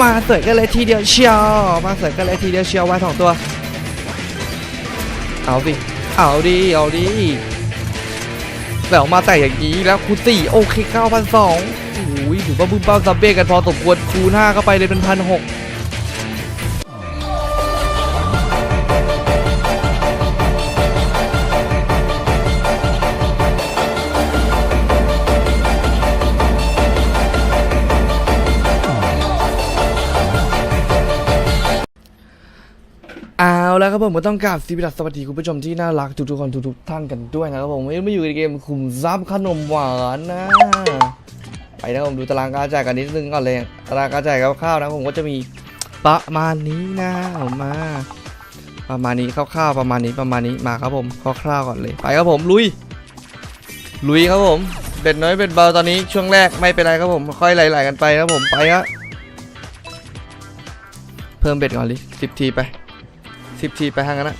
มาเสยกันเลยทีเดียวเชียวมาเสยกันเลยทีเดียวเชียวไว้สองตัว เอาสิเอาดีเอาดีแล้วมาแต่อย่างนี้แล้วคูณสี่โอเคเก้าพันสองโอ้ยถือว่าบึ้มเป้าซับเบ้กันพอสมควรคูณห้าเข้าไปเลยเป็นพันหก แล้วครับผมก็ต้องกราบสวัสดีคุณผู้ชมที่น่ารักทุกๆคนทุกๆท่านกันด้วยนะครับผมวันนี้มาอยู่ในเกมคุมซับขนมหวานนะไปนะผมดูตารางการจ่ายกันนิดนึงก่อนเลยตารางการจ่ายคร่าวๆนะผมก็จะมีประมาณนี้นะผมมา ประมาณนี้คร่าวๆประมาณนี้ประมาณนี้มาครับผมคร่าวๆก่อนเลยไปครับผมลุย ลุยครับผมเบ็ดน้อยเบ็ดเบาตอนนี้ช่วงแรกไม่เป็นไรครับผมค่อยไหลๆกันไปครับผมไปครับเพิ่มเบ็ดก่อนเลยสิบทีไป สิบทีไปทางนั้นนะ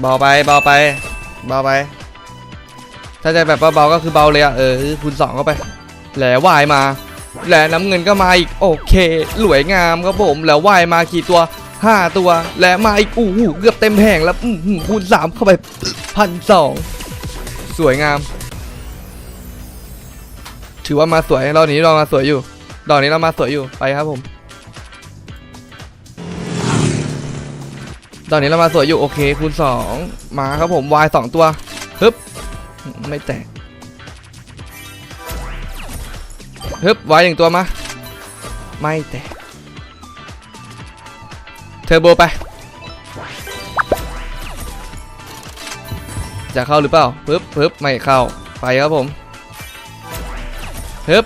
เบาไปเบาไปเบาไป ถ้าจะแบบเบาก็คือเบาเลยอะเออคูณสองเข้าไปแหลวายมาแหลน้ำเงินก็มาอีกโอเคสวยงามครับผมแล้ววายมากี่ตัวห้าตัว และมาอีกอู้หูเกือบเต็มแผงแล้วคูณสามเข้าไปพันสองสวยงาม ถือว่ามาสวยเรานี้เรามาสวยอยู่ ดอกนี้เรามาสวยอยู่ไปครับผม ตอนนี้เรามาสวยอยู่โอเคคูณสองมาครับผม Y สองตัวฮึบไม่แตกฮึบ Y หนึ่งตัวมา ไม่แตกเทอร์โบไป จะเข้าหรือเปล่าฮึบฮึบไม่เข้าไปครับผมฮึบ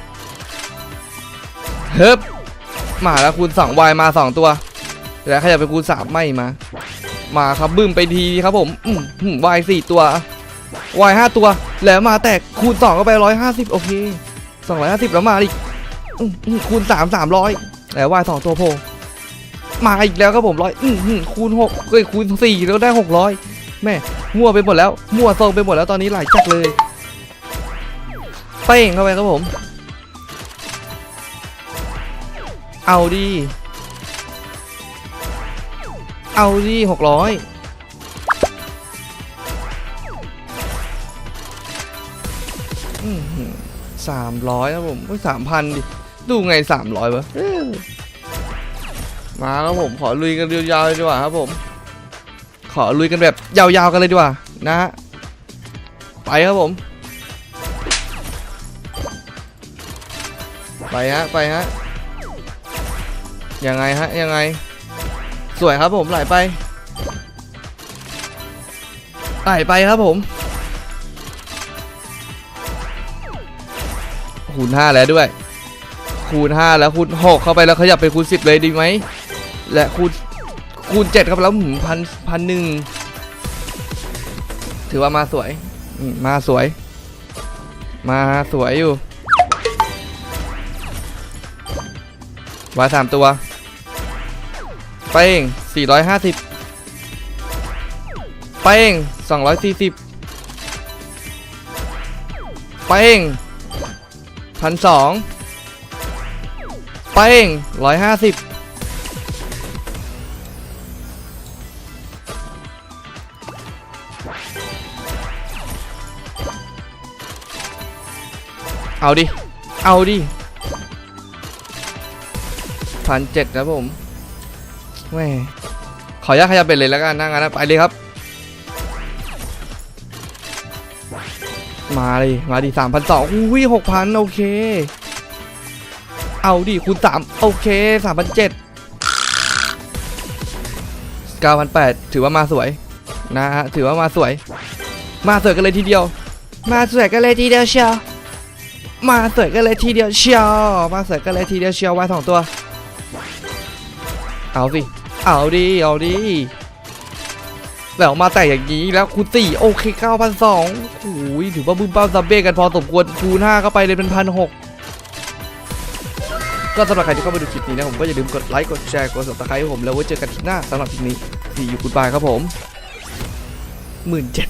ฮึบมาแล้วคูณสอง Y มาสองตัว แล้วขยับไปคูณสามไม่มา มาครับบึ้มไปทีครับผมอืมวายสี่ตัววายห้าตัว แล้วมาแตกคูณสองก็ไปร้อยห้าสิบโอเคสองร้อยห้าสิบแล้วมาอีกอืมคูณสามสามร้อยแล้ววายสองตัวโผล่มาอีกแล้วครับผมร้อยอืมคูณหกเอ้ยคูณสี่แล้วได้หกร้อยแม่มั่วไปหมดแล้วมั่วทรงไปหมดแล้วตอนนี้หลายจัดเลยเป้งเข้าไปครับผม เอาดี เอาดิหกร้อยสามร้อยครับผมสามพันดิ ดูไงสามร้อยวะมาครับผมขอลุยกันยาวๆเลยดีกว่าครับผม ขอลุยกันแบบยาวๆกันเลยดีกว่า นะฮะ ไปครับผม ไปฮะ ไปฮะ ยังไงฮะ ยังไง สวยครับผมไหลไปไหลไปครับผมคูณห้าแล้วด้วย คูณห้าแล้วคูณหกเข้าไปแล้วขยับไปคูณสิบเลยดีไหม และคูณคูณเจ็ดครับแล้วหืมพันพันหนึ่งถือว่ามาสวยมมาสวย มาสวยอยู่วายสามตัว เป้ง450 เป้ง240 เป้งพันสองเป้ง150เอาดิ เอาดิพันเจ็ดครับผม แม่ขออนุญาตขยับเบ็ดเลยแล้วกันนะงั้นนะไปเลยครับ มาเลยมาดิสามพันสองอุ้ยหกพันโอเค เอาดิคูณสามโอเคสามพันเจ็ดเก้าพันแปดถือว่ามาสวย นะฮะถือว่ามาสวย มาสวยกันเลยทีเดียว มาสวยกันเลยทีเดียวเชียวมาสวยกันเลยทีเดียวเชียวมาสวยกันเลยทีเดียวเชียวไว้สองตัว เอาสิ เอาดีเอาดีแล้วมาแต่อย่างนี้แล้วคูณสี่โอเคเก้าพันสองโอ้ยถือว่าบึ้มเป้าซับเบ้กันพอสมควรคูณห้าเข้าไปเลยเป็นพันหกก็สำหรับใครที่เข้ามาดูคลิปนี้นะผมก็อย่าลืมกดไลค์กดแชร์กด subscribe ให้ผมแล้วไว้เจอกันคลิปหน้าสำหรับคลิปนี้สี่อยู่คุณบายครับผมหมื่นเจ็ด